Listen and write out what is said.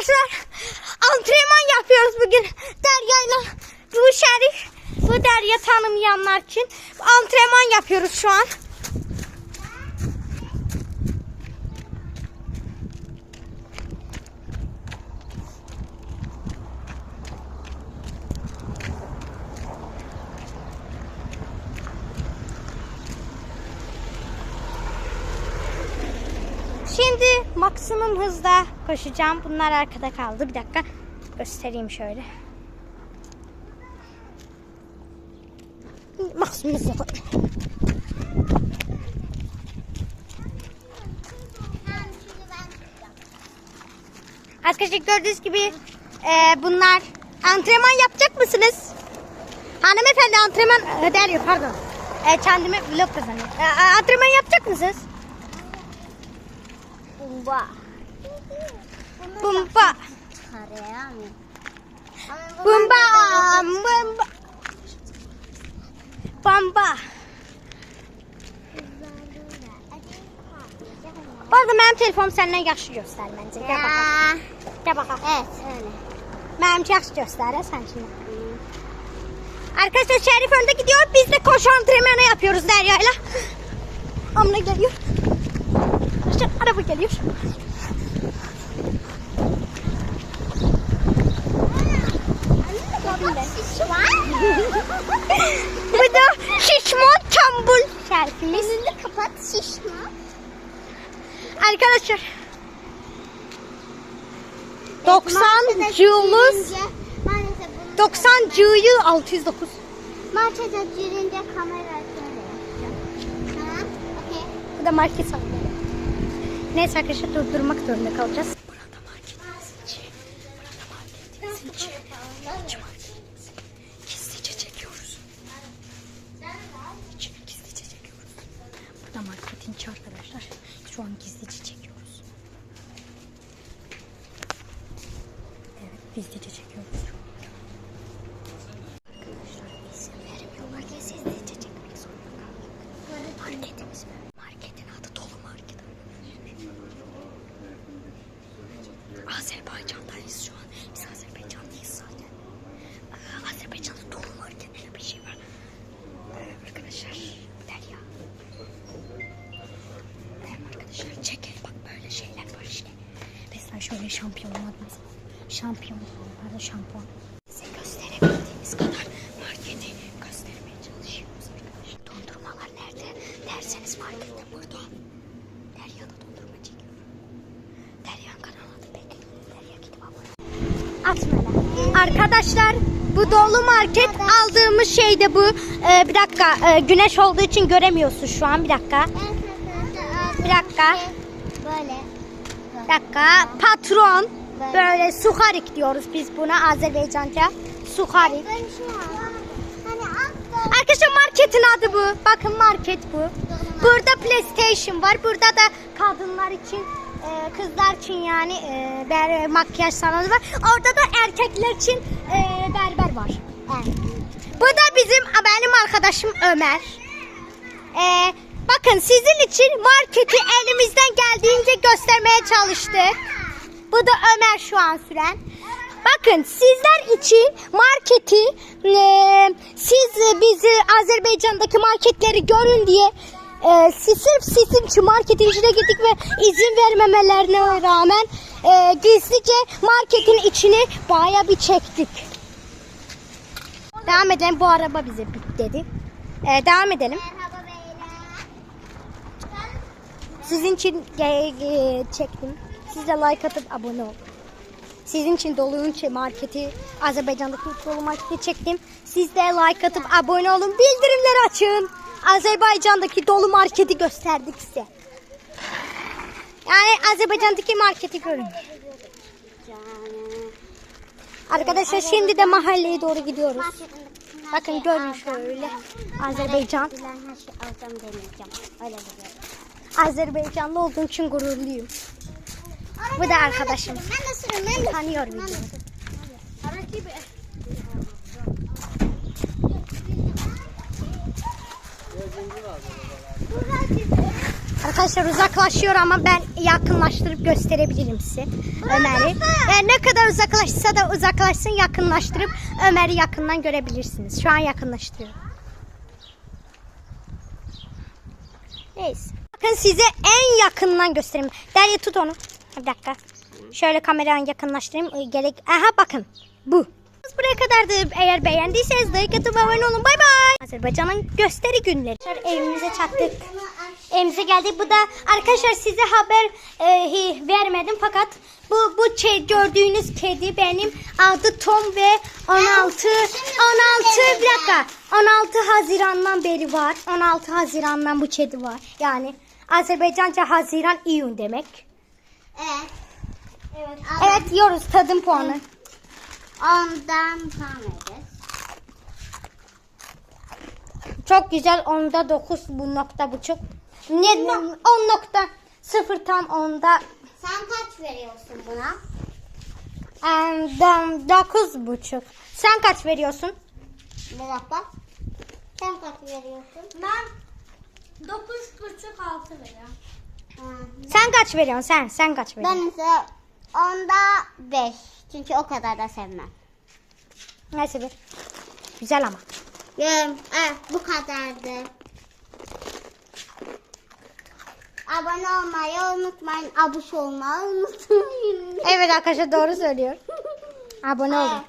Arkadaşlar antrenman yapıyoruz bugün. Derya'yla bu Şerif, bu Derya tanımayanlar için antrenman yapıyoruz şu an. Şimdi maksimum hızda koşacağım. Bunlar arkada kaldı. Bir dakika göstereyim şöyle. Maksimum hızla koş. Arkadaşlar gördüğünüz gibi e, bunlar antrenman yapacak mısınız? Hanımefendi antrenman e, Derya pardon. E, kendime vlog kazanıyor. E, e, antrenman yapacak mısınız? Karaya mı? Bumba. Bumba. Bamba. Bu arada benim telefonum senden yaxşı göstər məncə. Gəl baxaq. Gəl baxaq. Evet öyle. Mənim yaxşı göstərir sən şimdi. Arkadaşlar Şerif önde gidiyor. Biz de koşu antrenmanı yapıyoruz Derya'yla. Amına geliyor. Geliyor. Bu da şişman çambul. Önünü kapat şişme. Arkadaşlar 90 C'luz 90 C'yı 609. Markete girince kamera şöyle yapacağım. Tamam. Okey. Bu da market sahipleri. Neyse arkadaşlar durdurmak zorunda kalacağız. Burada marketimiz içi. Burada marketimiz içi. İç marketimiz. Gizlice çekiyoruz. İçini gizlice çekiyoruz. Burada marketin içi arkadaşlar. Şu an gizlice çekiyoruz. Evet gizlice çekiyoruz. Arkadaşlar izin vermiyorlar ki gizlice çekmek zorunda kaldık. Marketimiz mi? Marketin adı Dolu Market. Azerbaycan'dayız şu an. Biz Azerbaycan'dayız zaten. Ee, Azerbaycan'da Dolu Market diye bir şey var. Ee, arkadaşlar Derya. Ee, arkadaşlar çeker bak böyle şeyler var işte. Mesela şöyle şampiyon adımız. Şampiyon. Pardon şampuan. Size gösterebildiğimiz kadar marketi göstermeye çalışıyoruz arkadaşlar. Dondurmalar nerede derseniz markette burada. Derya da dondurma Arkadaşlar bu dolu market aldığımız şey de bu. Ee, bir dakika e, güneş olduğu için göremiyorsun şu an. Bir dakika. Bir dakika. Böyle. Bir dakika. Patron. Böyle suharik diyoruz biz buna Azerbaycanca. Suharik. Hani Arkadaşlar marketin adı bu. Bakın market bu. Burada PlayStation var. Burada da kadınlar için, e, kızlar için yani e, ber, makyaj salonu var. Orada da erkekler için e, berber var. Evet. Bu da bizim benim arkadaşım Ömer. E, bakın sizin için marketi elimizden geldiğince göstermeye çalıştık. Bu da Ömer şu an süren. Bakın sizler için marketi e, siz bizi Azerbaycan'daki marketleri görün diye e, sırf sizin için marketin içine gittik ve izin vermemelerine rağmen e, gizlice marketin içini baya bir çektik. Devam edelim bu araba bize bit dedi. E, devam edelim. Sizin için e, e, çektim. Siz de like atıp abone olun. Sizin için Dolu'nun çe- marketi, Azerbaycan'daki Dolu marketi çektim. Siz de like atıp abone olun. Bildirimleri açın. Azerbaycan'daki Dolu marketi gösterdik size. Yani Azerbaycan'daki marketi görün. Arkadaşlar şimdi de mahalleye doğru gidiyoruz. Bakın görün şöyle. Azerbaycan. Azerbaycanlı olduğum için gururluyum. Bu da arkadaşım. Tanıyor bizi. Arkadaşlar uzaklaşıyor ama ben yakınlaştırıp gösterebilirim size Ömer'i. Yani ne kadar uzaklaşsa da uzaklaşsın yakınlaştırıp Ömer'i yakından görebilirsiniz. Şu an yakınlaştırıyorum. Neyse. Bakın size en yakından göstereyim. Derya tut onu. Bir dakika. Şöyle kameranı yakınlaştırayım. Gerek. Aha bakın. Bu. Buraya kadardı. Eğer beğendiyseniz like atıp abone olun. Bay bay. Azerbaycan'ın gösteri günleri. Arkadaşlar, Evimize çattık. Evimize geldik. Bu da arkadaşlar size haber e, vermedim fakat bu bu şey gördüğünüz kedi benim adı Tom ve 16 16 bir dakika 16 Haziran'dan beri var. 16 Haziran'dan bu kedi var. Yani Azerbaycanca Haziran iyun demek. Evet. Evet. Evet yiyoruz tadım puanı. Ondan tam ederiz. Çok güzel. Onda 9 bu nokta buçuk. Ne 10 nokta 0 tam onda Sen kaç veriyorsun buna? em, 9 buçuk. Sen kaç veriyorsun? Dakika. Sen kaç veriyorsun? Ben 9.5 6 veriyorum. Sen kaç veriyorsun? Sen sen kaç Ben veriyorsun? ise onda 5. Çünkü o kadar da sevmem. Neyse bir. Güzel ama. Evet, bu kadardı. Abone olmayı unutmayın. Abone olmayı unutmayın. Evet arkadaşlar doğru söylüyor. Abone olun.